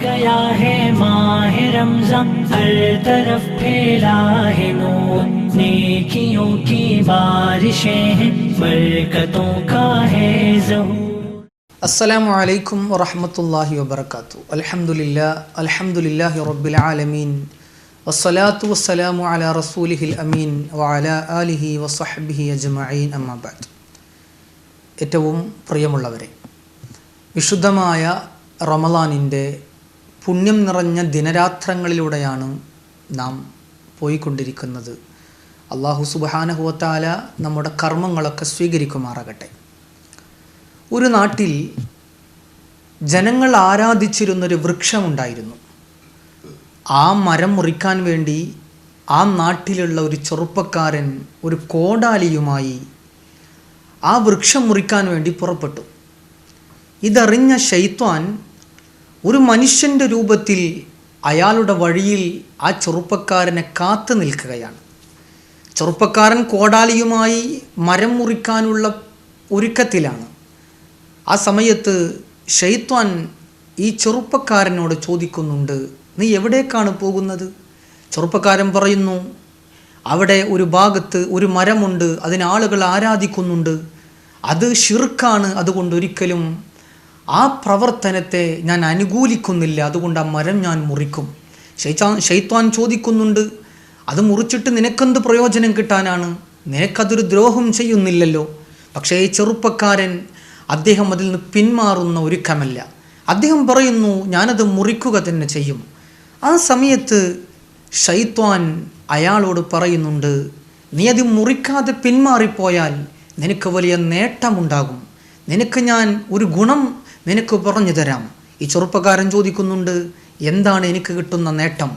गया है माह रमजान हर तरफ फैला है नूर नेकियों की बारिशें हैं बरकतों का है जहूर അസ്സലാമു അലൈക്കും വറഹമത്തല്ലാഹി വബർക്കാത്തു അൽഹംദുലില്ലാ അൽഹംദുലില്ലാഹി റബ്ബിൽ ആലമീൻ വസ്സലാത്തു വസ്സലാമു അലാ റസൂലിഹിൽ അമീൻ വഅല ആലിഹി വസഹബിഹി അജ്മഈൻ അമ്മാബാദ് ഏറ്റവും പ്രിയമുള്ളവരെ വിശുദ്ധമായ റമലാനിൻ്റെ പുണ്യം നിറഞ്ഞ ദിനരാത്രങ്ങളിലൂടെയാണ് നാം പോയിക്കൊണ്ടിരിക്കുന്നത്. അള്ളാഹു സുബാനഹുവത്താല നമ്മുടെ കർമ്മങ്ങളൊക്കെ സ്വീകരിക്കുമാറാകട്ടെ. ഒരു നാട്ടിൽ ജനങ്ങൾ ആരാധിച്ചിരുന്നൊരു വൃക്ഷമുണ്ടായിരുന്നു. ആ മരം മുറിക്കാൻ വേണ്ടി ആ നാട്ടിലുള്ള ഒരു ചെറുപ്പക്കാരൻ ഒരു കോടാലിയുമായി ആ വൃക്ഷം മുറിക്കാൻ വേണ്ടി പുറപ്പെട്ടു. ഇതറിഞ്ഞ ഷെയ്ത്വാൻ ഒരു മനുഷ്യന്റെ രൂപത്തിൽ അയാളുടെ വഴിയിൽ ആ ചെറുപ്പക്കാരനെ കാത്തു നിൽക്കുകയാണ്. ചെറുപ്പക്കാരൻ കോടാലിയുമായി മരം മുറിക്കാനുള്ള ഒരുക്കത്തിലാണ്. ആ സമയത്ത് ഷെയ്ത്വാൻ ഈ ചെറുപ്പക്കാരനോട് ചോദിക്കുന്നുണ്ട് നീ എവിടേക്കാണ് പോകുന്നത്? ചെറുപ്പക്കാരൻ പറയുന്നു അവിടെ ഒരു ഭാഗത്ത് ഒരു മരമുണ്ട് അതിനാളുകൾ ആരാധിക്കുന്നുണ്ട്. അത് ഷിർക്കാണ് അതുകൊണ്ട് ഒരിക്കലും ആ പ്രവർത്തനത്തെ ഞാൻ അനുകൂലിക്കുന്നില്ല. അതുകൊണ്ട് ആ മരം ഞാൻ മുറിക്കും. ഷെയ്ത്താൻ ഷെയ്ത്വാൻ ചോദിക്കുന്നുണ്ട് അത് മുറിച്ചിട്ട് നിനക്കെന്ത് പ്രയോജനം കിട്ടാനാണ്? നിനക്കതൊരു ദ്രോഹം ചെയ്യുന്നില്ലല്ലോ. പക്ഷേ ഈ ചെറുപ്പക്കാരൻ അദ്ദേഹം അതിൽ നിന്ന് പിന്മാറുന്ന ഒരുക്കമല്ല. അദ്ദേഹം പറയുന്നു ഞാനത് മുറിക്കുക തന്നെ ചെയ്യും. ആ സമയത്ത് ഷൈത്വാൻ അയാളോട് പറയുന്നുണ്ട് നീ അത് മുറിക്കാതെ പിന്മാറിപ്പോയാൽ നിനക്ക് വലിയ നേട്ടമുണ്ടാകും. നിനക്ക് ഞാൻ ഒരു ഗുണം നിനക്ക് പറഞ്ഞു തരാം. ഈ ചെറുപ്പക്കാരൻ ചോദിക്കുന്നുണ്ട് എന്താണ് എനിക്ക് കിട്ടുന്ന നേട്ടം?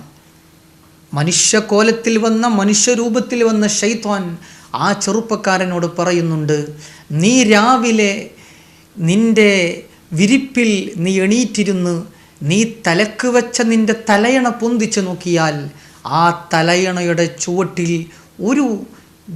മനുഷ്യകോലത്തിൽ വന്ന മനുഷ്യരൂപത്തിൽ വന്ന ഷൈത്വാൻ ആ ചെറുപ്പക്കാരനോട് പറയുന്നുണ്ട് നീ രാവിലെ നിന്റെ വിരിപ്പിൽ നീ എണീറ്റിരുന്ന് നീ തലക്ക് വെച്ച നിന്റെ തലയണ പൊന്തിച്ച് നോക്കിയാൽ ആ തലയണയുടെ ചുവട്ടിൽ ഒരു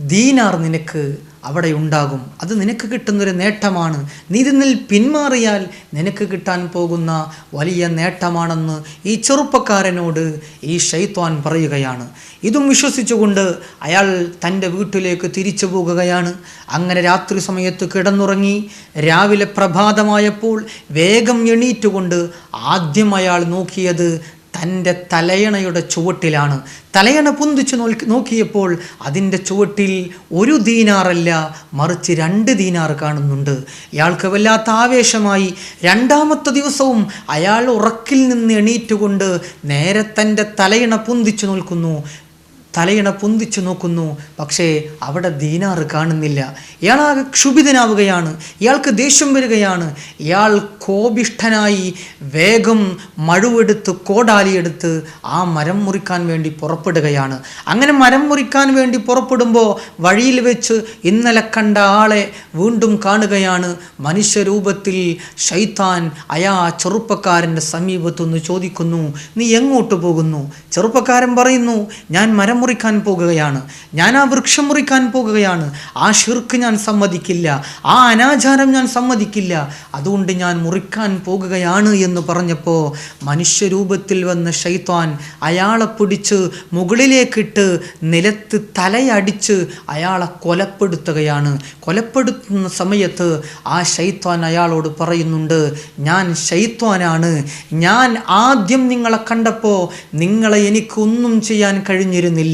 ദീനാർ നിനക്ക് അവിടെ ഉണ്ടാകും അത് നിനക്ക് കിട്ടുന്നൊരു നേട്ടമാണ്. നീ ഇതിൽ പിന്മാറിയാൽ നിനക്ക് കിട്ടാൻ പോകുന്ന വലിയ നേട്ടമാണെന്ന് ഈ ചെറുപ്പക്കാരനോട് ഈ ഷെയ്ത്വാൻ പറയുകയാണ്. ഇതും വിശ്വസിച്ചുകൊണ്ട് അയാൾ തന്റെ വീട്ടിലേക്ക് തിരിച്ചു പോകുകയാണ്. അങ്ങനെ രാത്രി സമയത്ത് കിടന്നുറങ്ങി രാവിലെ പ്രഭാതമായപ്പോൾ വേഗം എണീറ്റുകൊണ്ട് ആദ്യം അയാൾ നോക്കിയത് തന്റെ തലയണയുടെ ചുവട്ടിലാണ്. തലയണ പൊന്തിച്ചു നോക്കി നോക്കിയപ്പോൾ അതിന്റെ ചുവട്ടിൽ ഒരു ദീനാറല്ല മറിച്ച് രണ്ട് ദീനാർ കാണുന്നുണ്ട്. ഇയാൾക്ക് വല്ലാത്ത ആവേശമായി. രണ്ടാമത്തെ ദിവസവും അയാൾ ഉറക്കിൽ നിന്ന് എണീറ്റുകൊണ്ട് നേരെ തന്റെ തലയണ പൊന്തിച്ചു നോക്കുന്നു തലയിണ പൊന്തിച്ചു നോക്കുന്നു. പക്ഷേ അവിടെ ദീനാറ് കാണുന്നില്ല. ഇയാളാകെ ക്ഷുഭിതനാവുകയാണ്. ഇയാൾക്ക് ദേഷ്യം വരികയാണ്. ഇയാൾ കോപിഷ്ഠനായി വേഗം മഴുവെടുത്ത് കോടാലിയെടുത്ത് ആ മരം മുറിക്കാൻ വേണ്ടി പുറപ്പെടുകയാണ്. അങ്ങനെ മരം മുറിക്കാൻ വേണ്ടി പുറപ്പെടുമ്പോൾ വഴിയിൽ വെച്ച് ഇന്നലെ കണ്ട ആളെ വീണ്ടും കാണുകയാണ്. മനുഷ്യരൂപത്തിൽ ഷൈത്താൻ അയാ ചെറുപ്പക്കാരന്റെ സമീപത്തുനിന്ന് ചോദിക്കുന്നു നീ എങ്ങോട്ട് പോകുന്നു? ചെറുപ്പക്കാരൻ പറയുന്നു ഞാൻ മരം മുറിക്കാൻ പോകുകയാണ്. ഞാൻ ആ വൃക്ഷം മുറിക്കാൻ പോകുകയാണ്. ആ ഷിർക്ക് ഞാൻ സമ്മതിക്കില്ല. ആ അനാചാരം ഞാൻ സമ്മതിക്കില്ല. അതുകൊണ്ട് ഞാൻ മുറിക്കാൻ പോകുകയാണ് എന്ന് പറഞ്ഞപ്പോൾ മനുഷ്യരൂപത്തിൽ വന്ന ഷൈത്താൻ അയാളെ പിടിച്ച് മുകളിലേക്കിട്ട് നിലത്ത് തലയടിച്ച് അയാളെ കൊലപ്പെടുത്തുകയാണ്. കൊലപ്പെടുത്തുന്ന സമയത്ത് ആ ഷൈത്വാൻ അയാളോട് പറയുന്നുണ്ട് ഞാൻ ഷൈത്വാനാണ് ഞാൻ ആദ്യം നിങ്ങളെ കണ്ടപ്പോൾ നിങ്ങളെ എനിക്കൊന്നും ചെയ്യാൻ കഴിഞ്ഞിരുന്നില്ല.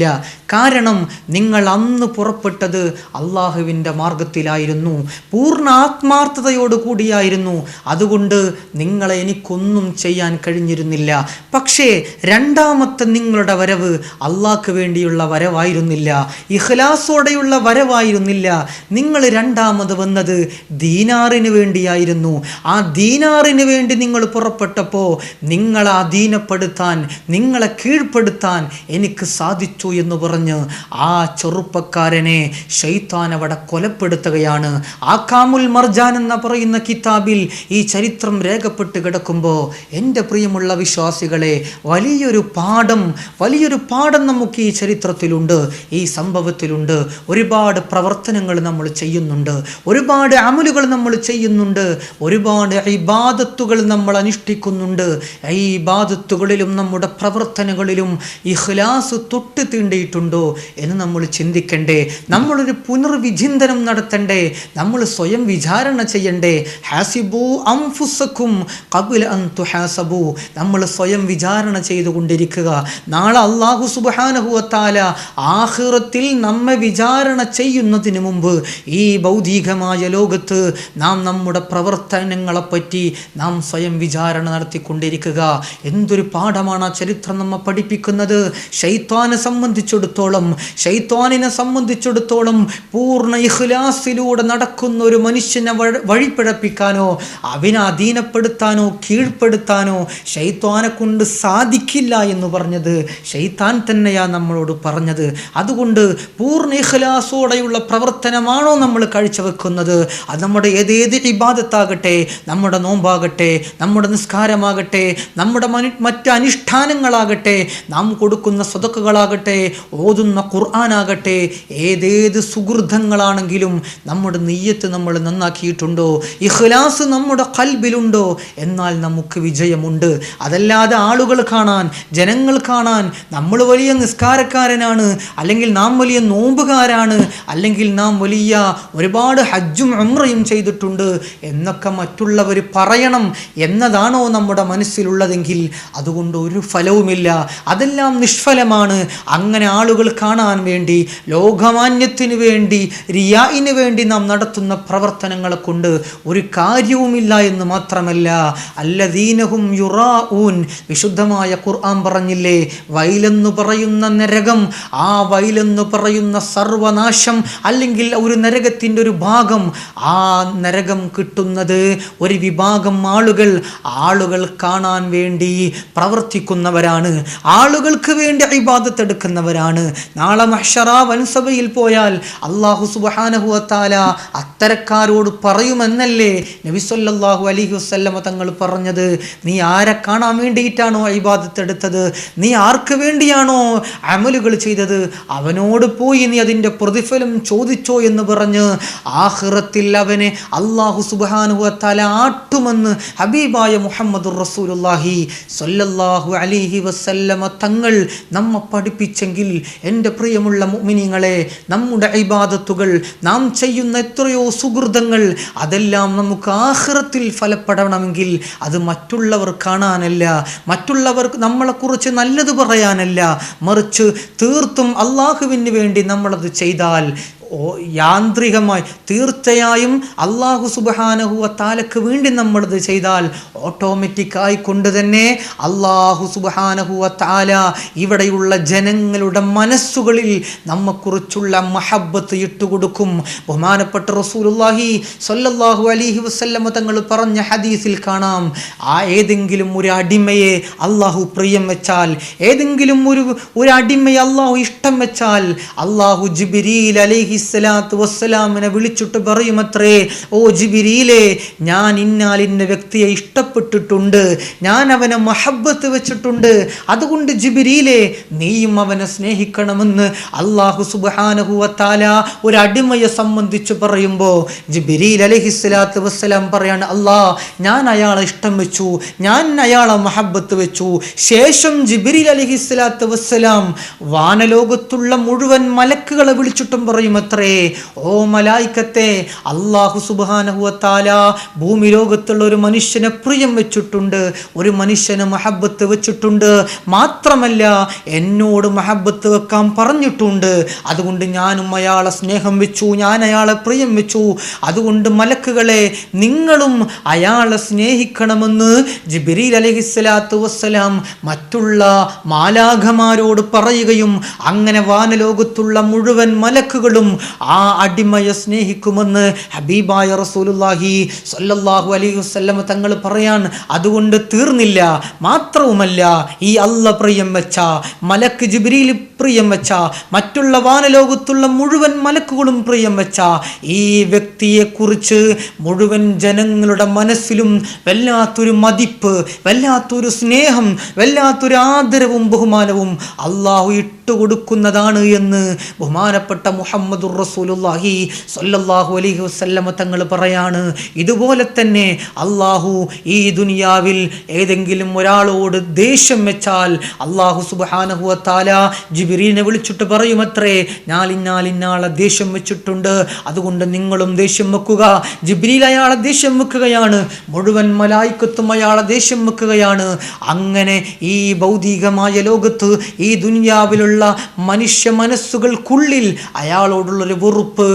കാരണം നിങ്ങൾ അന്ന് പുറപ്പെട്ടത് അള്ളാഹുവിന്റെ മാർഗത്തിലായിരുന്നു പൂർണ ആത്മാർത്ഥതയോട് കൂടിയായിരുന്നു. അതുകൊണ്ട് നിങ്ങളെ എനിക്കൊന്നും ചെയ്യാൻ കഴിഞ്ഞിരുന്നില്ല. പക്ഷേ രണ്ടാമത്തെ നിങ്ങളുടെ വരവ് അള്ളാഹ്ക്ക് വേണ്ടിയുള്ള വരവായിരുന്നില്ല. ഇഖ്ലാസോടെയുള്ള വരവായിരുന്നില്ല. നിങ്ങൾ രണ്ടാമത് വന്നത് ദീനാറിന് വേണ്ടിയായിരുന്നു. ആ ദീനാറിന് വേണ്ടി നിങ്ങൾ പുറപ്പെട്ടപ്പോൾ നിങ്ങളെ അധീനപ്പെടുത്താൻ നിങ്ങളെ കീഴ്പ്പെടുത്താൻ എനിക്ക് സാധിച്ചു മരിച്ചു എന്ന് പറഞ്ഞ് ആ ചെറുപ്പക്കാരനെ ഷെയ്ത്താൻ അവിടെ കൊലപ്പെടുത്തുകയാണ്. ആക്കാമുൽ മർജാൻ എന്ന പറയുന്ന കിതാബിൽ ഈ ചരിത്രം രേഖപ്പെട്ട് കിടക്കുമ്പോൾ എന്റെ പ്രിയമുള്ള വിശ്വാസികളെ വലിയൊരു പാഠം വലിയൊരു പാഠം നമുക്ക് ഈ ചരിത്രത്തിലുണ്ട് ഈ സംഭവത്തിലുണ്ട്. ഒരുപാട് പ്രവർത്തനങ്ങൾ നമ്മൾ ചെയ്യുന്നുണ്ട് ഒരുപാട് അമലുകൾ നമ്മൾ ചെയ്യുന്നുണ്ട് ഒരുപാട് ഇബാദത്തുകൾ നമ്മൾ അനുഷ്ഠിക്കുന്നുണ്ട്. ഈ ഇബാദത്തുകളിലും നമ്മുടെ പ്രവർത്തനങ്ങളിലും ഇഹ്ലാസ് തൊട്ട് തീണ്ടിയിട്ടുണ്ടോ എന്ന് നമ്മൾ ചിന്തിക്കണ്ടേ. നമ്മളൊരു പുനർവിചിന്തനം നടത്തണ്ടേ. നമ്മൾ സ്വയം വിചാരണ ചെയ്യണ്ടേ. ഹാസിബു അംഫുസക്കും കബുൽ അൻ ഹാസബു നമ്മൾ സ്വയം വിചാരണ ചെയ്തുകൊണ്ടിരിക്കുക നാളെ അള്ളാഹു സുബാനഹുവത്താല ആഖിറത്തിൽ നമ്മെ വിചാരണ ചെയ്യുന്നതിന് മുമ്പ് ഈ ഭൗതികമായ ലോകത്ത് നാം നമ്മുടെ പ്രവർത്തനങ്ങളെപ്പറ്റി നാം സ്വയം വിചാരണ നടത്തിക്കൊണ്ടിരിക്കുക. എന്തൊരു പാഠമാണ് ആ ചരിത്രം നമ്മെ പഠിപ്പിക്കുന്നത്? ഷെയ്ത്താനെ സംബന്ധിച്ചിടത്തോളം ഷെയ്ത്താനിനെ സംബന്ധിച്ചിടത്തോളം പൂർണ ഇഖ്ലാസിലൂടെ നടക്കുന്ന ഒരു മനുഷ്യനെ വഴിപിഴപ്പിക്കാനോ അവനെ അധീനപ്പെടുത്താനോ കീഴ്പ്പെടുത്താനോ ഷെയ്ത്താനെ കൊണ്ട് സാധിക്കില്ല എന്ന് പറഞ്ഞത് ഷെയ്ത്താൻ തന്നെയാണ് നമ്മളോട് പറഞ്ഞത്. അതുകൊണ്ട് പൂർണ ഇഖ്ലാസോടെയുള്ള പ്രവർത്തനമാണോ നമ്മൾ കാഴ്ചവെക്കുന്നത്? അത് നമ്മുടെ ഏതേത് ഇബാദത്താകട്ടെ നമ്മുടെ നോമ്പാകട്ടെ നമ്മുടെ നിസ്കാരമാകട്ടെ നമ്മുടെ മറ്റ് അനുഷ്ഠാനങ്ങളാകട്ടെ നാം കൊടുക്കുന്ന സ്വതക്കുകളാകട്ടെ ഓതുന്ന ഖുർആനാകട്ടെ ഏതേത് സുഹൃതങ്ങളാണെങ്കിലും നമ്മുടെ നെയ്യത്ത് നമ്മൾ നന്നാക്കിയിട്ടുണ്ടോ? ഇഖ്ലാസ് നമ്മുടെ കൽബിലുണ്ടോ? എന്നാൽ നമുക്ക് വിജയമുണ്ട്. അതല്ലാതെ ആളുകൾ കാണാൻ ജനങ്ങൾ കാണാൻ നമ്മൾ വലിയ നിസ്കാരക്കാരനാണ് അല്ലെങ്കിൽ നാം വലിയ നോമ്പുകാരാണ് അല്ലെങ്കിൽ നാം വലിയ ഒരുപാട് ഹജ്ജും അമ്രയും ചെയ്തിട്ടുണ്ട് എന്നൊക്കെ മറ്റുള്ളവർ പറയണം എന്നതാണോ നമ്മുടെ മനസ്സിലുള്ളതെങ്കിൽ അതുകൊണ്ട് ഒരു ഫലവുമില്ല. അതെല്ലാം നിഷ്ഫലമാണ്. അങ്ങനെ ആളുകൾ കാണാൻ വേണ്ടി ലോകമാന്യത്തിന് വേണ്ടി റിയായിന് വേണ്ടി നാം നടത്തുന്ന പ്രവർത്തനങ്ങളെ കൊണ്ട് ഒരു കാര്യവുമില്ല എന്ന് മാത്രമല്ല. അല്ലദീനഹും യുറാഊൻ വിശുദ്ധമായ ഖുർആൻ പറഞ്ഞില്ലേ? വയലെന്ന് പറയുന്ന നരകം ആ വയലെന്ന് പറയുന്ന സർവനാശം അല്ലെങ്കിൽ ഒരു നരകത്തിന്റെ ഒരു ഭാഗം ആ നരകം കിട്ടുന്നത് ഒരു വിഭാഗം ആളുകൾ. ആളുകൾ കാണാൻ വേണ്ടി പ്രവർത്തിക്കുന്നവരാണ്. ആളുകൾക്ക് വേണ്ടി ഇബാദത്ത് എടുക്കുന്നവരാണ് നാളെ മഹ്ഷറ വൻസഭയിൽ പോയാൽ അള്ളാഹു സുബാനഹുവത്താല അത്തരക്കാരോട് പറയുമെന്നല്ലേ നബിസ്വല്ലാഹു അലൈഹി വസ്ല്ലമ തങ്ങൾ പറഞ്ഞത്. നീ ആരെ കാണാൻ വേണ്ടിയിട്ടാണോ ഇബാദത്ത് എടുത്തത്? നീ ആർക്ക് വേണ്ടിയാണോ അമലുകൾ ചെയ്തത്? അവനോട് പോയി നീ അതിന്റെ പ്രതിഫലം ചോദിച്ചോ എന്ന് പറഞ്ഞ് ആഹ്റത്തിൽ അവനെ അള്ളാഹു സുബാനുഹത്താല ആട്ടുമെന്ന് ഹബീബായ മുഹമ്മദ് റസൂലുല്ലാഹി സല്ലല്ലാഹു അലിഹി വസല്ലമ തങ്ങൾ നമ്മ നമ്മെ പഠിപ്പിച്ചെങ്കിൽ എന്റെ പ്രിയമുള്ള മുഅ്മിനീങ്ങളെ നമ്മുടെ ഇബാദത്തുകൾ നാം ചെയ്യുന്ന എത്രയോ സുഹൃതങ്ങൾ അതെല്ലാം നമുക്ക് ആഹ്റത്തിൽ ഫലപ്പെടണമെങ്കിൽ അത് മറ്റുള്ളവർ കാണാനല്ല മറ്റുള്ളവർ നമ്മളെക്കുറിച്ച് നല്ലത് പറയാനല്ല. മറിച്ച് തീർത്തും അള്ളാഹുവിന് വേണ്ടി നമ്മളത് ചെയ്താൽ യാന്ത്രികമായി തീർച്ചയായും അള്ളാഹു സുബഹാനഹുവ താലക്ക് വേണ്ടി നമ്മളത് ചെയ്താൽ ഓട്ടോമാറ്റിക്കായി കൊണ്ട് തന്നെ അള്ളാഹു സുബഹാനഹുവ താല ഇവിടെയുള്ള ജനങ്ങളുടെ മനസ്സുകളിൽ നമ്മെക്കുറിച്ചുള്ള മഹബത്ത് ഇട്ടുകൊടുക്കും. ബഹുമാനപ്പെട്ട റസൂലുല്ലാഹി സൊല്ലാഹു അലിഹി വസ്ല്ലമ തങ്ങൾ പറഞ്ഞ ഹദീസിൽ കാണാം. ആ ഏതെങ്കിലും ഒരു അടിമയെ അള്ളാഹു പ്രിയം വെച്ചാൽ ഏതെങ്കിലും ഒരു ഒരു അടിമയെ അള്ളാഹു ഇഷ്ടം വെച്ചാൽ അള്ളാഹു ജിബിരിൽ അലൈഹി സ്വലാത്തു വസ്സലാമിനെ വിളിച്ചിട്ട് പറയുമത്രേ ഓ ജിബിരിയിലെ ഞാൻ ഇന്നാൽ ഇന്ന വ്യക്തിയെ ഇഷ്ടപ്പെട്ടിട്ടുണ്ട്. ഞാൻ അവനെ മഹബത്ത് വെച്ചിട്ടുണ്ട്. അതുകൊണ്ട് ജിബിരിയിലെ നീയും അവനെ സ്നേഹിക്കണമെന്ന് അള്ളാഹു സുബാനഹുവത്താല ഒരു അടിമയെ സംബന്ധിച്ച് പറയുമ്പോൾ ജിബിരിൽ അലഹിസ്ലാത്ത് വസ്സലാം പറയാണ് അള്ളാ ഞാൻ അയാളെ ഇഷ്ടം വെച്ചു. ഞാൻ അയാളെ മഹബത്ത് വെച്ചു. ശേഷം ജിബിരിൽ അലഹിസ്ലാത്ത് വസ്സലാം വാനലോകത്തുള്ള മുഴുവൻ മലക്കുകളെ വിളിച്ചിട്ടും പറയും അത്രേ ഓ മലായിക്കത്തെ അള്ളാഹു സുബാനഹുവത്താല ഭൂമി ലോകത്തുള്ള ഒരു മനുഷ്യനെ പ്രിയം വെച്ചിട്ടുണ്ട് ഒരു മനുഷ്യന് മഹബത്ത് വെച്ചിട്ടുണ്ട്. മാത്രമല്ല എന്നോട് മഹബത്ത് വെക്കാൻ പറഞ്ഞിട്ടുണ്ട്. അതുകൊണ്ട് ഞാനും അയാളെ സ്നേഹം വെച്ചു ഞാൻ അയാളെ പ്രിയം വെച്ചു. അതുകൊണ്ട് മലക്കുകളെ നിങ്ങളും അയാളെ സ്നേഹിക്കണമെന്ന് ജിബിരിൽ അലഹിസ്ലാത്തു വസ്സലാം മറ്റുള്ള മാലാഖമാരോട് പറയുകയും അങ്ങനെ വാനലോകത്തുള്ള മുഴുവൻ മലക്കുകളും ആ അടിമയെ സ്നേഹിക്കുമെന്ന് ഹബീബായ റസൂലുല്ലാഹി സല്ലല്ലാഹു അലൈഹി വസല്ലമ തങ്ങൾ പറയാൻ അതുകൊണ്ട് തീർന്നില്ല. മാത്രവുമല്ല ഈ അല്ല പ്രിയം വെച്ച മലക്ക് ജിബ്രീൽ പ്രിയം വെച്ച മറ്റുള്ള വാനലോകത്തുള്ള മുഴുവൻ മലക്കുകളും പ്രിയം വെച്ച ഈ വ്യക്തിയെക്കുറിച്ച് മുഴുവൻ ജനങ്ങളുടെ മനസ്സിലും വല്ലാത്തൊരു മതിപ്പ് വല്ലാത്തൊരു സ്നേഹം വല്ലാത്തൊരു ആദരവും ബഹുമാനവും അള്ളാഹു ഇട്ടുകൊടുക്കുന്നതാണ് എന്ന് ബഹുമാനപ്പെട്ട മുഹമ്മദുർ റസൂലുള്ളാഹി സ്വല്ലല്ലാഹു അലൈഹി വസല്ലമ തങ്ങൾ പറയാണ്. ഇതുപോലെ തന്നെ അള്ളാഹു ഈ ദുനിയാവിൽ ഏതെങ്കിലും ഒരാളോട് ദേഷ്യം വെച്ചാൽ അള്ളാഹു സുബ്ഹാനഹു വതആല ജിബ്രീലിനെ വിളിച്ചിട്ട് പറയുമത്രേ ഞാലിന്നാലിന്നാളെ ദേഷ്യം വെച്ചിട്ടുണ്ട്. അതുകൊണ്ട് നിങ്ങളും ദേഷ്യം വെക്കുക. ജിബ്രീൽ അയാളെ ദേഷ്യം വെക്കുകയാണ്. മുഴുവൻ മലായിക്കത്തും അയാളെ ദേഷ്യം വെക്കുകയാണ്. അങ്ങനെ ഈ ഭൗതികമായ ലോകത്ത് ഈ ദുനിയാവിലുള്ള മനുഷ്യ മനസ്സുകൾക്കുള്ളിൽ അയാളോടുള്ളൊരു വെറുപ്പ്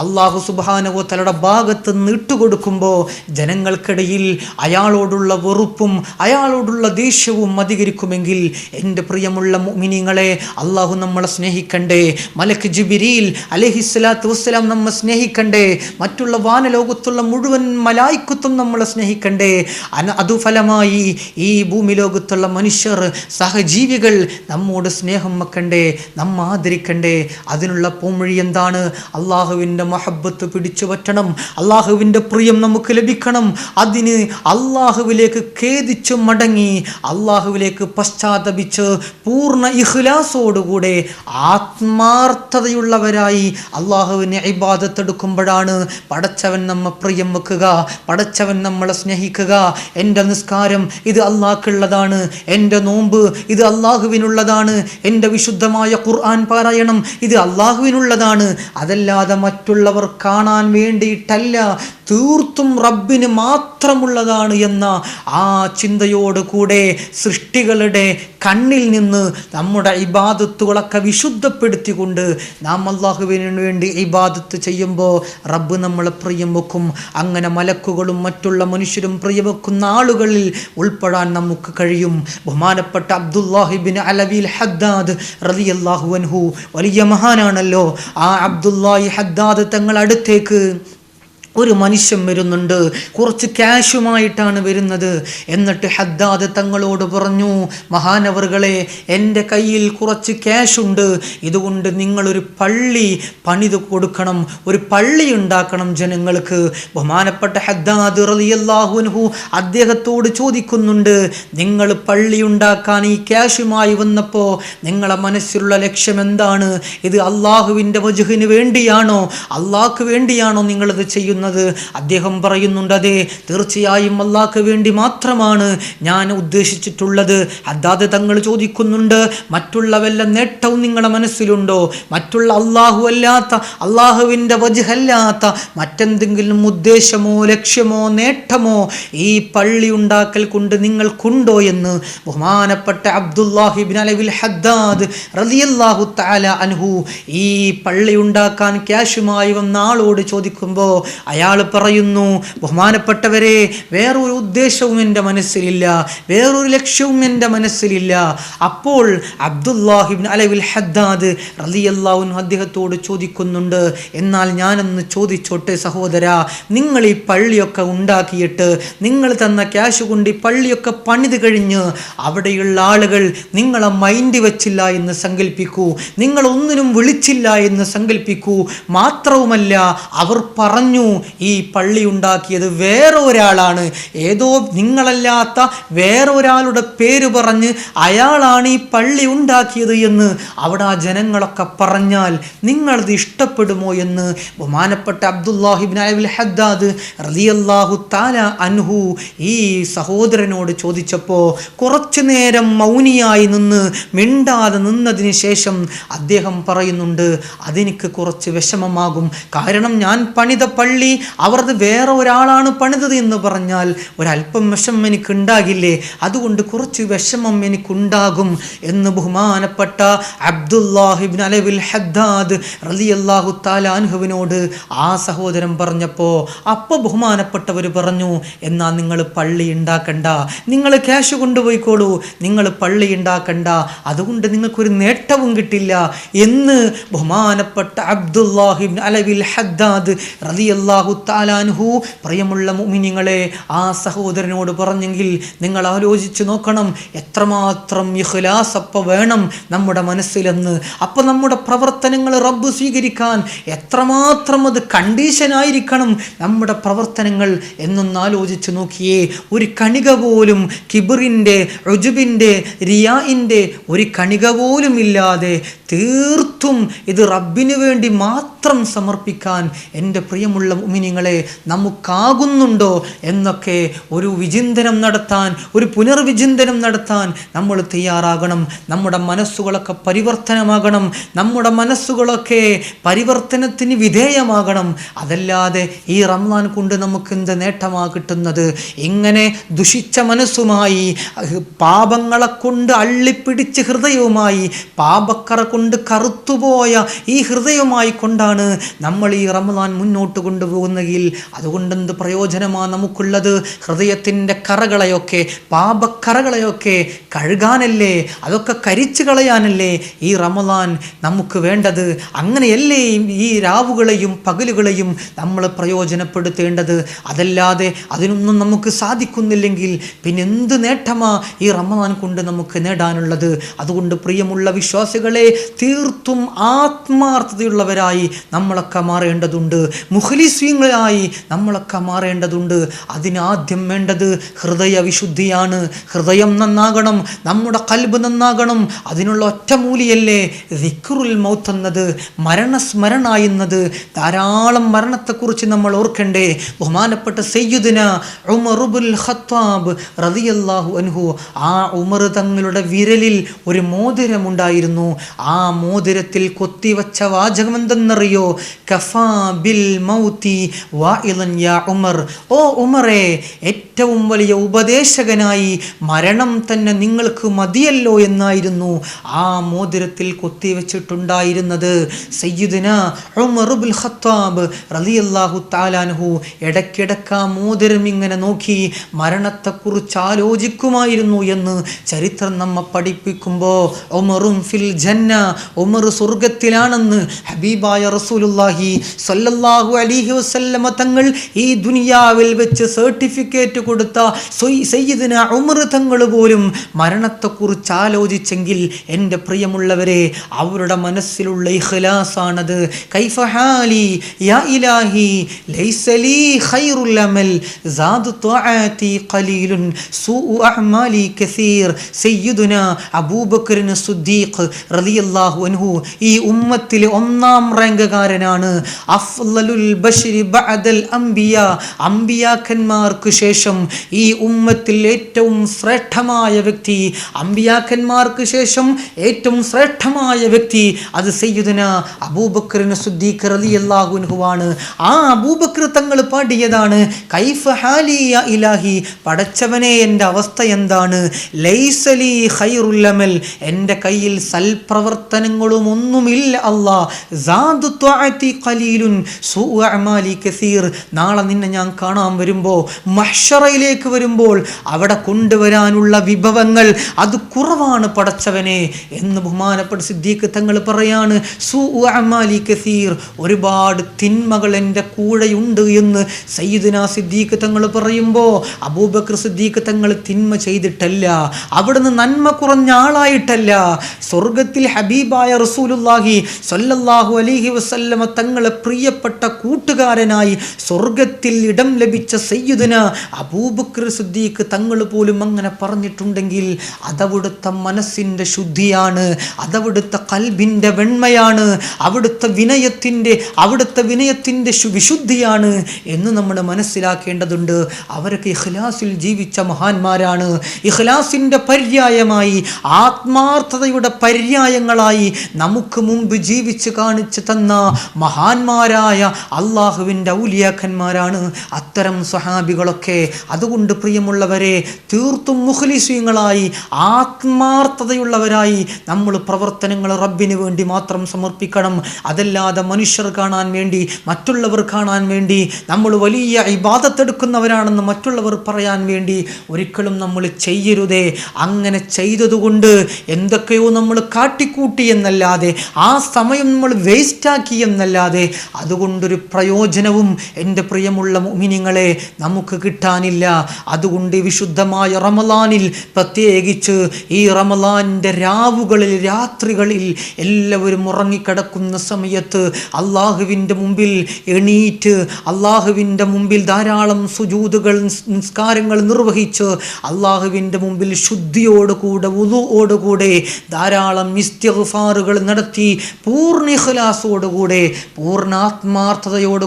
അള്ളാഹു സുബാനവോ തലയുടെ ഭാഗത്ത് നീട്ടുകൊടുക്കുമ്പോൾ ജനങ്ങൾക്കിടയിൽ അയാളോടുള്ള വെറുപ്പും അയാളോടുള്ള ദേഷ്യവും അധികരിക്കുമെങ്കിൽ എന്റെ പ്രിയമുള്ള മിനിങ്ങളെ അള്ളാഹു നമ്മളെ സ്നേഹിക്കണ്ടേ. മലക്ക് ജിബിരിയിൽ അലഹിസ്ലാത്തു വസ്സലാം നമ്മെ സ്നേഹിക്കണ്ടേ. മറ്റുള്ള വാനലോകത്തുള്ള മുഴുവൻ മലായിക്കുത്തും നമ്മളെ സ്നേഹിക്കണ്ടേ. അതുഫലമായി അതു ഫലമായി ഈ ഭൂമി ലോകത്തുള്ള മനുഷ്യർ സഹജീവികൾ നമ്മോട് സ്നേഹം വെക്കണ്ടേ. നമ്മ ആദരിക്കണ്ടേ അതിനുള്ള പോംവഴി എന്താണ്? അള്ളാഹുവിന്റെ മഹബത്ത് പിടിച്ചു പറ്റണം. അള്ളാഹുവിന്റെ പ്രിയം നമുക്ക് ലഭിക്കണം. അതിന് അള്ളാഹുവിലേക്ക് ഖേദിച്ചു മടങ്ങി അള്ളാഹുവിലേക്ക് പശ്ചാത്തപിച്ച് പൂർണ ഇഹ്ലാസോടുകൂടെ ആത്മാർത്ഥതയുള്ളവരായി അള്ളാഹുവിനെ ഇബാദത്തെടുക്കുമ്പോഴാണ് പടച്ചവൻ നമ്മെ പ്രിയം വെക്കുക പടച്ചവൻ നമ്മളെ സ്നേഹിക്കുക. എന്റെ നിസ്കാരം ഇത് അള്ളാഹ്ക്കുള്ളതാണ്. എന്റെ നോമ്പ് ഇത് അള്ളാഹുവിനുള്ളതാണ്. എന്റെ വിശുദ്ധമായ ഖുർആൻ പാരായണം ഇത് അള്ളാഹുവിനുള്ളതാണ്. അതല്ലാതെ മറ്റുള്ളവർ കാണാൻ വേണ്ടിയിട്ടല്ല. തീർത്തും റബ്ബിന് മാത്രമുള്ളതാണ് എന്ന ആ ചിന്തയോടുകൂടെ സൃഷ്ടികളുടെ കണ്ണിൽ നിന്ന് നമ്മുടെ ഇബാദത്തുകളൊക്കെ വിശുദ്ധപ്പെടുത്തിക്കൊണ്ട് നാം അള്ളാഹുവിന് വേണ്ടി ഇബാദത്ത് ചെയ്യുമ്പോൾ റബ്ബ് നമ്മളെ പ്രിയം വെക്കും അങ്ങനെ മലക്കുകളും മറ്റുള്ള മനുഷ്യരും പ്രിയം വെക്കുന്ന ആളുകളിൽ ഉൾപ്പെടാൻ നമുക്ക് കഴിയും. ബഹുമാനപ്പെട്ട അബ്ദുല്ലാഹിബിൻ അലവിൽ ഹദ്ദാദ് റളിയല്ലാഹു അൻഹു വലിയ മഹാനാണല്ലോ. ആ അബ്ദുല്ലാഹി ഹദ്ദാദ് തങ്ങൾ അടുത്തേക്ക് ഒരു മനുഷ്യൻ വരുന്നുണ്ട്. കുറച്ച് ക്യാഷുമായിട്ടാണ് വരുന്നത്. എന്നിട്ട് ഹദ്ദാദ് തങ്ങളോട് പറഞ്ഞു മഹാനവറുകളെ എന്റെ കയ്യിൽ കുറച്ച് ക്യാഷുണ്ട്. ഇതുകൊണ്ട് നിങ്ങളൊരു പള്ളി പണിത് കൊടുക്കണം. ഒരു പള്ളി ഉണ്ടാക്കണം ജനങ്ങൾക്ക്. ബഹുമാനപ്പെട്ട ഹദ്ദാദ് റലിയല്ലാഹുൻഹു അദ്ദേഹത്തോട് ചോദിക്കുന്നുണ്ട് നിങ്ങൾ പള്ളി ഉണ്ടാക്കാൻ ഈ ക്യാഷുമായി വന്നപ്പോൾ നിങ്ങളെ മനസ്സിലുള്ള ലക്ഷ്യം എന്താണ്? ഇത് അള്ളാഹുവിന്റെ വജുഹിന് വേണ്ടിയാണോ? അള്ളാഹ്ക്ക് വേണ്ടിയാണോ നിങ്ങളിത് ചെയ്യുന്നത്? അദ്ദേഹം പറയുന്നുണ്ട് അതെ തീർച്ചയായും അള്ളാഹ്ക്ക് വേണ്ടി മാത്രമാണ് ഞാൻ ഉദ്ദേശിച്ചിട്ടുള്ളത്. അതാത് തങ്ങൾ ചോദിക്കുന്നുണ്ട് മറ്റുള്ളവല്ല നേട്ടവും നിങ്ങളുടെ മനസ്സിലുണ്ടോ? മറ്റുള്ള അള്ളാഹു അല്ലാത്ത അള്ളാഹുവിന്റെ വജുഹല്ലാത്ത മറ്റെന്തെങ്കിലും ഉദ്ദേശമോ ലക്ഷ്യമോ നേട്ടമോ ഈ പള്ളി ഉണ്ടാക്കൽ കൊണ്ട് നിങ്ങൾക്കുണ്ടോ എന്ന്? ബഹുമാനപ്പെട്ട അബ്ദുല്ലാഹിബിൻ അലവിൽ ഹദ്ദാദ് റലിയല്ലാഹു തആല അൻഹു ഈ പള്ളി ഉണ്ടാക്കാൻ ക്യാഷുമായി വന്ന ആളോട് ചോദിക്കുമ്പോൾ അയാൾ പറയുന്നു ബഹുമാനപ്പെട്ടവരെ വേറൊരു ഉദ്ദേശവും എന്റെ മനസ്സിലില്ല വേറൊരു ലക്ഷ്യവും എന്റെ മനസ്സിലില്ല. അപ്പോൾ അബ്ദുല്ലാഹിബിൻ അലവിൽ ഹദ്ദാദ് റളിയല്ലാഹു അദ്ദേഹത്തോട് ചോദിക്കുന്നുണ്ട് എന്നാൽ ഞാനൊന്ന് ചോദിച്ചോട്ടെ സഹോദര നിങ്ങൾ ഈ പള്ളിയൊക്കെ ഉണ്ടാക്കിയിട്ട് നിങ്ങൾ തന്ന ക്യാഷ് കൊണ്ട് ഈ പള്ളിയൊക്കെ പണിത് കഴിഞ്ഞ് അവിടെയുള്ള ആളുകൾ നിങ്ങളെ മൈൻഡ് വെച്ചില്ല എന്ന് സങ്കല്പിക്കൂ നിങ്ങൾ ഒന്നിനും വിളിച്ചില്ല എന്ന് സങ്കല്പിക്കൂ മാത്രവുമല്ല അവർ പറഞ്ഞു ഈ പള്ളി ഉണ്ടാക്കിയത് വേറെ ഒരാളാണ് ഏതോ നിങ്ങളല്ലാത്ത വേറെ ഒരാളുടെ പേര് പറഞ്ഞ് അയാളാണ് ഈ പള്ളി ഉണ്ടാക്കിയത് എന്ന് അവിടെ ആ ജനങ്ങളൊക്കെ പറഞ്ഞാൽ നിങ്ങളത് ഇഷ്ടപ്പെടുമോ എന്ന്. ബഹുമാനപ്പെട്ട അബ്ദുല്ലാഹിബിൻ അലവിൽ ഹദ്ദാദ് റളിയല്ലാഹു താല അൻഹു ഈ സഹോദരനോട് ചോദിച്ചപ്പോൾ കുറച്ചു നേരം മൗനിയായി നിന്ന് മിണ്ടാതെ നിന്നതിന് ശേഷം അദ്ദേഹം പറയുന്നുണ്ട് അതെനിക്ക് കുറച്ച് വിഷമമാകും. കാരണം ഞാൻ പണിത പള്ളി അവരത് വേറെ ഒരാളാണ് പണിതത് എന്ന് പറഞ്ഞാൽ ഒരല്പം വിഷം എനിക്ക് ഉണ്ടാകില്ലേ അതുകൊണ്ട് കുറച്ച് വിഷമം എനിക്കുണ്ടാകും എന്ന് ബഹുമാനപ്പെട്ട അബ്ദുല്ലാഹിബിൻ അലവിൽ ഹദ്ദാദ് റലി അള്ളാഹു താലാൻഹുവിനോട് ആ സഹോദരൻ പറഞ്ഞപ്പോൾ അപ്പോൾ ബഹുമാനപ്പെട്ടവർ പറഞ്ഞു എന്നാൽ നിങ്ങൾ പള്ളി ഉണ്ടാക്കണ്ട നിങ്ങൾ ക്യാഷ് കൊണ്ടുപോയിക്കോളൂ. നിങ്ങൾ പള്ളി ഉണ്ടാക്കണ്ട അതുകൊണ്ട് നിങ്ങൾക്കൊരു നേട്ടവും കിട്ടില്ല. എന്ന് ബഹുമാനപ്പെട്ട അബ്ദുല്ലാഹിബിൻ അലവിൽ ഹദ്ദാദ് റളിയല്ലാഹു താലാൻഹു പ്രിയമുള്ള മുമിനിങ്ങളെ ആ സഹോദരനോട് പറഞ്ഞെങ്കിൽ നിങ്ങൾ ആലോചിച്ച് നോക്കണം എത്രമാത്രം ഇഖ്ലാസ് അപ്പ വേണം നമ്മുടെ മനസ്സിലെന്ന്. അപ്പം നമ്മുടെ പ്രവർത്തനങ്ങൾ റബ്ബ് സ്വീകരിക്കാൻ എത്രമാത്രം അത് കണ്ടീഷനായിരിക്കണം നമ്മുടെ പ്രവർത്തനങ്ങൾ എന്നൊന്ന് ആലോചിച്ച് നോക്കിയേ. ഒരു കണിക പോലും കിബിറിന്റെ റുജുബിന്റെ റിയായിന്റെ ഒരു കണിക പോലും ഇല്ലാതെ തീർത്തും ഇത് റബ്ബിന് വേണ്ടി മാത്രം സമർപ്പിക്കാൻ എന്റെ പ്രിയമുള്ള മുമിനിങ്ങളെ നമുക്കാകുന്നുണ്ടോ എന്നൊക്കെ ഒരു വിചിന്തനം നടത്താൻ ഒരു പുനർവിചിന്തനം നടത്താൻ നമ്മൾ തയ്യാറാകണം. നമ്മുടെ മനസ്സുകളൊക്കെ പരിവർത്തനമാകണം. നമ്മുടെ മനസ്സുകളൊക്കെ പരിവർത്തനത്തിന് വിധേയമാകണം. അതല്ലാതെ ഈ റംസാൻ കൊണ്ട് നമുക്ക് എന്ത് നേട്ടമാ കിട്ടുന്നത്? ഇങ്ങനെ ദുഷിച്ച മനസ്സുമായി പാപങ്ങളെ കൊണ്ട് അള്ളിപ്പിടിച്ച് ഹൃദയവുമായി പാപക്കറ കൊണ്ട് കറുത്തുപോയ ഈ ഹൃദയവുമായി കൊണ്ടാണ് നമ്മൾ ഈ റംസാൻ മുന്നോട്ട് കൊണ്ടുപോകുന്നെങ്കിൽ അതുകൊണ്ട് എന്ത് പ്രയോജനമാണ് നമുക്കുള്ളത്? ഹൃദയത്തിന്റെ കറകളെയൊക്കെ പാപക്കറകളെയൊക്കെ കഴുകാനല്ലേ? അതൊക്കെ കരിച്ചു കളയാനല്ലേ ഈ റമദാൻ നമുക്ക് വേണ്ടത്? അങ്ങനെയല്ലേ ഈ രാവുകളെയും പകലുകളെയും നമ്മൾ പ്രയോജനപ്പെടുത്തേണ്ടത്? അതല്ലാതെ അതിനൊന്നും നമുക്ക് സാധിക്കുന്നില്ലെങ്കിൽ പിന്നെ എന്ത് നേട്ടമാ ഈ റമദാൻ കൊണ്ട് നമുക്ക് നേടാനുള്ളത്? അതുകൊണ്ട് പ്രിയമുള്ള വിശ്വാസികളെ തീർത്തും ആത്മാർത്ഥതയുള്ളവരായി നമ്മളൊക്കെ മാറേണ്ടതുണ്ട്. മുഖലിസ്വീങ്ങളായി നമ്മളൊക്കെ മാറേണ്ടതുണ്ട്. അതിനാദ്യം വേണ്ടത് ഹൃദയ വിശുദ്ധിയാണ് ഹൃദയം നന്നാകണം നമ്മുടെ കൽബ് നന്നാകണം. അതിനുള്ള ഒറ്റമൂലിയല്ലേ ദിക്റുൽ മൗത്ത് എന്നത് മരണസ്മരണ എന്നത് ധാരാളം മരണത്തെക്കുറിച്ച് നമ്മൾ ഓർക്കണ്ടേ. ബഹുമാനപ്പെട്ട സയ്യുദിന ഉമറുബുൽ ഖത്താബ് റതിയല്ലാഹു അൻഹു ആ ഉമർ തങ്ങളുടെ വിരലിൽ ഒരു മോതിരമുണ്ടായിരുന്നു. ആ മോതിരത്തിൽ കൊത്തിവച്ച വാചകമെന്തെന്നറിയോ? കഫാ ബിൽ യാ ഉമർ. ഓ ഉമറേ ഏറ്റവും വലിയ ഉപദേശകനായി മരണം തന്നെ നിങ്ങൾക്ക് മതിയല്ലോ എന്നായിരുന്നു ആ മോതിരത്തിൽ കൊത്തിവെച്ചിട്ടുണ്ടായിരുന്നത് സയ്യിദിന ഉമറുബുൽ ഖത്താബ് റളിയല്ലാഹു താലാൻഹു ഇടയ്ക്കിടക്ക് ആ മോതിരം ഇങ്ങനെ നോക്കി മരണത്തെക്കുറിച്ച് ആലോചിക്കുമായിരുന്നു എന്ന് ചരിത്രം നമ്മെ പഠിപ്പിക്കുമ്പോൾ ഒമറും ഫിൽ ജന്ന ഒമർ സ്വർഗത്തിലാണെന്ന് ഹബീബായ റസൂലുല്ലാഹി സല്ലല്ലാഹു അലൈഹി വസല്ലമ തങ്ങൾ ഈ ദുനിയാവിൽ വെച്ച് സർട്ടിഫിക്കറ്റ് കൊടുത്ത സൊയ്- സയ്യിദിന ഉമർ തങ്ങൾ പോലും മരണത്തെക്കുറിച്ച് ആലോചിച്ചെങ്കിൽ എന്റെ പ്രിയമുള്ളവരെ അവരുടെ മനസ്സിലുള്ള ഇഖ്ലാസാണത്. കൈഫ ഹാലി യാ ഇലാഹി ലൈസ ലീ ഖൈറുൽ അമൽ സാദു ത്വആതി ഖലീലുൻ സൂഉ അഹ്മാലി കസീർ. സയ്യിദുന അബൂബക്കറിന് സുദ്ദീഖ് റളിയല്ലാഹു അൻഹു ഈ ഉമ്മത്തിലെ ഒന്നാം റാങ്കുകാരനാണ് ബശരി ബഅദൽ അംബിയ. അംബിയാക്കന്മാർക്ക് ശേഷം ഈ ഉമ്മത്തിൽ ഏറ്റവും ശ്രേഷ്ഠമായ വ്യക്തി അംബിയാക്കന്മാർക്ക് ശേഷം ഏറ്റവും ശ്രേഷ്ഠമായ വ്യക്തി അത് സയ്യുദന അബൂബക്കറിന് സുദ്ദീഖർ റളിയല്ലാഹു അള്ളാഹുനുഹുവാണ് ആ അബൂബക്കർ തങ്ങൾ പാടിയതാണ് കൈഫ ഹാലിയ ഇലാഹി പടച്ചവനെ എന്റെ അവസ്ഥ എന്താണ്? ലൈസലി ഖൈറുല്ലമൽ എന്റെ കയ്യിൽ സൽപ്രവർത്തനങ്ങളും ഒന്നുമില്ല അല്ലാ അഅമാലി കസീർ നാളെ നിന്നെ ഞാൻ കാണാൻ വരുമ്പോൾ മഷറയിലേക്ക് വരുമ്പോൾ അവിടെ കൊണ്ടുവരാനുള്ള വിഭവങ്ങൾ അത് കുറവാണ് പടച്ചവനെ എന്ന് ബഹുമാനപ്പെട്ട സിദ്ദീഖ് തങ്ങൾ പറയാണ്. സു അമാലി കസീർ ഒരുപാട് തിന്മകൾ എന്റെ കൂടെയുണ്ട് എന്ന് സയ്യിദിന സിദ്ദീഖ് തങ്ങൾ പറയുമ്പോൾ അബൂബക്കർ സിദ്ദീഖ് തങ്ങൾ തിന്മ ചെയ്തിട്ടല്ല അവിടുന്ന് നന്മ കുറഞ്ഞ ആളായിട്ടല്ല സ്വർഗത്തിൽ ഹബീബായ റസൂലുല്ലാഹി സ്വല്ലല്ലാഹു അലിഹി വസല്ലമ തങ്ങളെ പ്രിയപ്പെട്ട കൂട്ടുകാരനായി സ്വർഗത്തിൽ ഇടം ലഭിച്ച സയ്യുദന അബൂബക്കർ സുദ്ദീഖ് തങ്ങൾ പോലും അങ്ങനെ പറഞ്ഞിട്ടുണ്ടെങ്കിൽ അതവിടുത്തെ മനസ്സിന്റെ ശുദ്ധിയാണ് അതവിടുത്തെ കൽബിന്റെ വെണ്മയാണ് അവിടുത്തെ വിനയത്തിന്റെ അവിടുത്തെ വിനയത്തിന്റെ വിശുദ്ധിയാണ് എന്ന് നമ്മൾ മനസ്സിലാക്കേണ്ടതുണ്ട്. അവരൊക്കെ ഇഖ്ലാസിൽ ജീവിച്ച മഹാന്മാരാണ്. ഇഖ്ലാസിന്റെ പര്യായമായി ആത്മാർത്ഥതയുടെ പര്യായങ്ങളായി നമുക്ക് മുമ്പ് ജീവിച്ച് കാണിച്ചു തന്ന മഹാന്മാരായ അള്ളാഹുവിന്റെ ഔലിയാക്കന്മാരാണ്. അത്തരം സ്വഹാബികളൊക്കെ അതുകൊണ്ട് പ്രിയമുള്ളവരെ തീർത്തും മുഖലിസ്വീങ്ങളായി ആത്മാർത്ഥതയുള്ളവരായി നമ്മൾ പ്രവർത്തനങ്ങൾ റബ്ബിന് വേണ്ടി മാത്രം സമർപ്പിക്കണം. അതല്ലാതെ മനുഷ്യർ കാണാൻ വേണ്ടി മറ്റുള്ളവർ കാണാൻ വേണ്ടി നമ്മൾ വലിയ ഇബാദത്തെടുക്കുന്നവരാണെന്ന് മറ്റുള്ളവർ പറയാൻ വേണ്ടി ഒരിക്കലും നമ്മൾ ചെയ്യരുതേ. അങ്ങനെ ചെയ്തതുകൊണ്ട് എന്തൊക്കെയോ നമ്മൾ കാട്ടിക്കൂട്ടി എന്നല്ലാതെ ആ സമയം നമ്മൾ വേസ്റ്റാക്കി എന്നല്ലാതെ അതുകൊണ്ടൊരു പ്രയോജനം മോചനവും എന്റെ പ്രിയമുള്ള മുമിനിങ്ങളെ നമുക്ക് കിട്ടാനില്ല. അതുകൊണ്ട് വിശുദ്ധമായ റമലാനിൽ പ്രത്യേകിച്ച് ഈ റമലാന്റെ രാവുകളിൽ രാത്രികളിൽ എല്ലാവരും ഉറങ്ങിക്കിടക്കുന്ന സമയത്ത് അള്ളാഹുവിന്റെ മുമ്പിൽ എണീറ്റ് അള്ളാഹുവിന്റെ മുമ്പിൽ ധാരാളം സുജൂതുകൾ നിസ്കാരങ്ങൾ നിർവഹിച്ച് അള്ളാഹുവിന്റെ മുമ്പിൽ ശുദ്ധിയോടുകൂടെ ഉളുവോടുകൂടെ ധാരാളം ഇസ്തിഗ്ഫാറുകൾ നടത്തി പൂർണ ഇഖ്ലാസോടുകൂടെ പൂർണ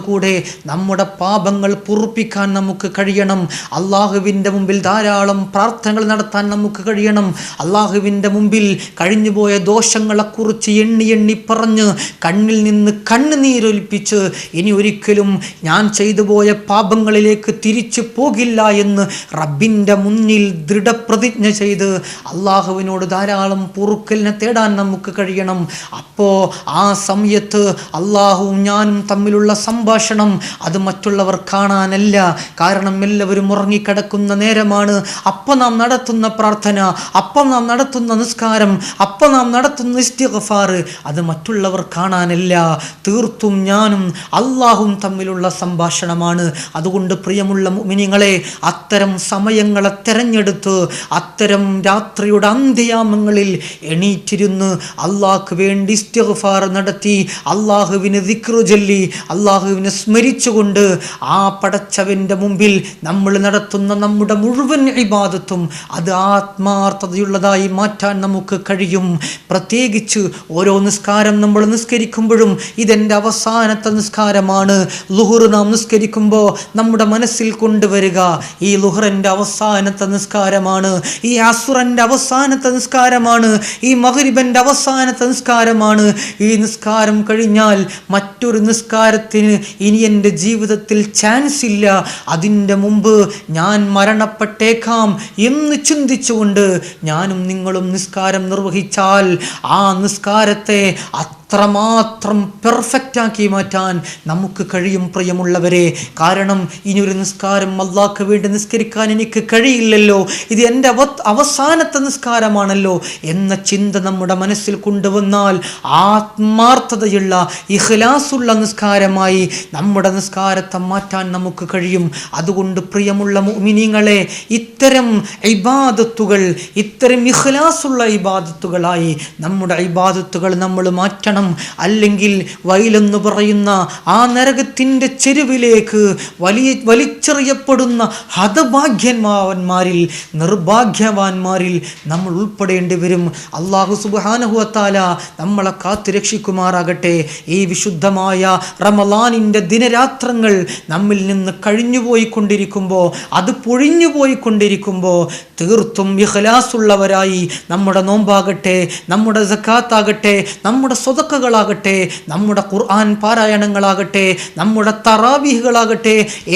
ആത്മാർത്ഥതയോടുകൂടെ നമ്മുടെ പാപങ്ങൾ പൊറുപ്പിക്കാൻ നമുക്ക് കഴിയണം. അള്ളാഹുവിന്റെ മുമ്പിൽ ധാരാളം പ്രാർത്ഥനകൾ നടത്താൻ നമുക്ക് കഴിയണം. അള്ളാഹുവിന്റെ മുമ്പിൽ കഴിഞ്ഞുപോയ ദോഷങ്ങളെക്കുറിച്ച് എണ്ണി എണ്ണി പറഞ്ഞ് കണ്ണിൽ നിന്ന് കണ്ണുനീരൊലിപ്പിച്ച് ഇനി ഒരിക്കലും ഞാൻ ചെയ്തു പോയ പാപങ്ങളിലേക്ക് തിരിച്ചു പോകില്ല എന്ന് റബ്ബിന്റെ മുന്നിൽ ദൃഢപ്രതിജ്ഞ ചെയ്ത് അള്ളാഹുവിനോട് ധാരാളം പൊറുക്കലിനെ തേടാൻ നമുക്ക് കഴിയണം. അപ്പോൾ ആ സമയത്ത് അള്ളാഹുവും ഞാനും തമ്മിലുള്ള സംഭാഷണം അത് മറ്റുള്ളവർ കാണാനല്ല. കാരണം എല്ലാവരും ഉറങ്ങിക്കിടക്കുന്ന നേരമാണ്. അപ്പം നാം നടത്തുന്ന പ്രാർത്ഥന അപ്പം നാം നടത്തുന്ന നിസ്കാരം അപ്പം നാം നടത്തുന്ന ഇസ്തിഗഫാർ അത് മറ്റുള്ളവർ കാണാനല്ല. തീർത്തും ഞാനും അള്ളാഹും തമ്മിലുള്ള സംഭാഷണമാണ്. അതുകൊണ്ട് പ്രിയമുള്ള മിനിങ്ങളെ അത്തരം സമയങ്ങളെ തെരഞ്ഞെടുത്ത് അത്തരം രാത്രിയുടെ അന്ത്യയാമങ്ങളിൽ എണീറ്റിരുന്ന് അള്ളാഹ്ക്ക് വേണ്ടി ഇസ്തിഗ്ഫാർ നടത്തി അള്ളാഹുവിന് ദിക്റു ചൊല്ലി അള്ളാഹുവിനെ സ്മരിച്ചുകൊണ്ട് ആ പടച്ചവന്റെ മുമ്പിൽ നമ്മൾ നടത്തുന്ന നമ്മുടെ മുഴുവൻ ഇബാദത്തും അത് ആത്മാർത്ഥതയുള്ളതായി മാറ്റാൻ നമുക്ക് കഴിയും. പ്രത്യേകിച്ച് ഓരോ നിസ്കാരം നമ്മൾ നിസ്കരിക്കുമ്പോഴും ഇതെന്റെ അവസാനത്തെ നിസ്കാരമാണ്. ലുഹുർ നാം നിസ്കരിക്കുമ്പോൾ നമ്മുടെ മനസ്സിൽ കൊണ്ടുവരിക ഈ ലുഹറിന്റെ അവസാനത്തെ നിസ്കാരമാണ് ഈ അസുറന്റെ അവസാനത്തെ നിസ്കാരമാണ് ഈ മഹരിബന്റെ അവസാനത്തെ നിസ്കാരമാണ്. ഈ നിസ്കാരം കഴിഞ്ഞാൽ മറ്റൊരു നിസ്കാരത്തിന് ഇനി എന്റെ ജീവിതത്തിൽ ചാൻസ് ഇല്ല. അതിന്റെ മുമ്പ് ഞാൻ മരണപ്പെട്ടേക്കാം എന്ന് ചിന്തിച്ചുകൊണ്ട് ഞാനും നിങ്ങളും നിസ്കാരം നിർവഹിച്ചാൽ ആ നിസ്കാരത്തെ അത്രമാത്രം പെർഫെക്റ്റാക്കി മാറ്റാൻ നമുക്ക് കഴിയും പ്രിയമുള്ളവരെ. കാരണം ഇനിയൊരു നിസ്കാരം അള്ളാഹ്ക്ക് വേണ്ടി നിസ്കരിക്കാൻ എനിക്ക് കഴിയില്ലല്ലോ. ഇത് എന്റെ അവ അവസാനത്തെ നിസ്കാരമാണല്ലോ എന്ന ചിന്ത നമ്മുടെ മനസ്സിൽ കൊണ്ടുവന്നാൽ ആത്മാർത്ഥതയുള്ള ഇഖ്ലാസുള്ള നിസ്കാരമായി നമ്മുടെ നിസ്കാരത്തെ മാറ്റാൻ നമുക്ക് കഴിയും. അതുകൊണ്ട് പ്രിയമുള്ള മിനിങ്ങളെ ഇത്തരം ഇബാദത്തുകൾ ഇത്തരം ഇഖ്ലാസുള്ള ഇബാദത്തുകളായി നമ്മുടെ ഇബാദത്തുകൾ നമ്മൾ മാറ്റണം. അല്ലെങ്കിൽ വയലെന്ന് പറയുന്ന ആ നരകത്തിന്റെ ചെരുവിലേക്ക് വലിയ വലിച്ചെറിയപ്പെടുന്ന ഹതഭാഗ്യന്മാവന്മാരിൽ നിർഭാഗ്യവാന്മാരിൽ നമ്മൾ ഉൾപ്പെടേണ്ടി വരും. അള്ളാഹു സുബാനഹുവത്താല നമ്മളെ കാത്തു രക്ഷിക്കുമാറാകട്ടെ. ഈ വിശുദ്ധമായ റമലാനിന്റെ ദിനരാത്രങ്ങൾ നമ്മിൽ നിന്ന് കഴിഞ്ഞു പോയിക്കൊണ്ടിരിക്കുമ്പോൾ അത് പൊഴിഞ്ഞു പോയിക്കൊണ്ടിരിക്കുമ്പോൾ തീർത്തും ഇഖലാസുള്ളവരായി നമ്മുടെ നോമ്പാകട്ടെ നമ്മുടെ സക്കാത്താകട്ടെ നമ്മുടെ സ്വതക്കകളാകട്ടെ നമ്മുടെ ഖുർആൻ പാരായണങ്ങളാകട്ടെ നമ്മുടെ തറാവിഹുകളാകട്ടെ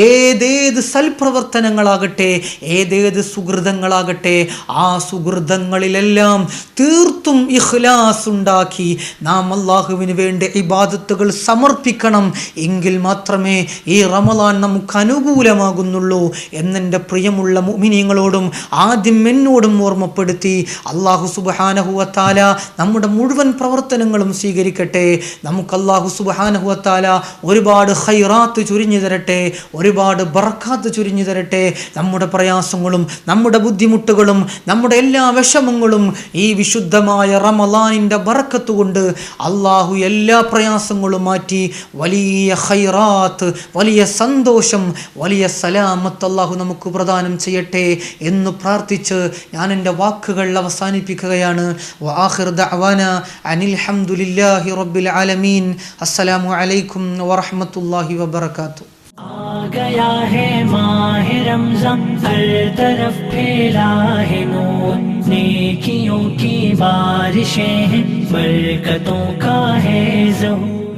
ഏതേത് സൽപ്രവർത്തനങ്ങളാകട്ടെ ഏതേത് സുഹൃതങ്ങളാകട്ടെ ആ സുഹൃതങ്ങളിലെല്ലാം തീർത്തും ഇഖ്ലാസ് ഉണ്ടാക്കി നാം അള്ളാഹുവിന് വേണ്ടി ഇബാദത്തുകൾ സമർപ്പിക്കണം. എങ്കിൽ മാത്രമേ ഈ റമലാൻ നമുക്ക് അനുകൂലമാകുന്നുള്ളൂ എന്നെന്റെ പ്രിയമുള്ള മുമിനിയങ്ങളോടും ആദ്യം എന്നോടും ഓർമ്മപ്പെടുത്തി അള്ളാഹു സുബാനഹുവത്താല നമ്മുടെ മുഴുവൻ പ്രവർത്തനങ്ങളും സ്വീകരിക്കട്ടെ. നമുക്ക് അള്ളാഹു സുബഹാനഹുവത്താല ഒരുപാട് ഹൈറാത്ത് ചുരിഞ്ഞു തരട്ടെ. ഒരുപാട് ബറക്കാത്ത് ചുരിഞ്ഞു തരട്ടെ. നമ്മുടെ പ്രയാസങ്ങളും നമ്മുടെ ബുദ്ധിമുട്ടുകളും നമ്മുടെ എല്ലാ വിഷമങ്ങളും ഈ വിശുദ്ധമായ റമലാനിന്റെ ബറക്കത്ത് കൊണ്ട് അള്ളാഹു എല്ലാ പ്രയാസങ്ങളും മാറ്റി. വലിയ ഹൈറാത്ത് വലിയ സന്തോഷം വലിയ സലാമത്ത് അള്ളാഹു നമുക്ക് പ്രദാനം ചെയ്യട്ടെ എന്ന് പ്രാർത്ഥിച്ച് ഞാൻ എന്റെ വാക്കുകൾ അവസാനിപ്പിക്കുകയാണ്. അനിൽ لله رب العالمين. السلام عليكم ورحمة الله وبركاته. گیا ہے ماہ رمضان ہر طرف پھیلا ہے نور نیکیوں کی بارشیں ہیں برکتوں کا ہے ظہور۔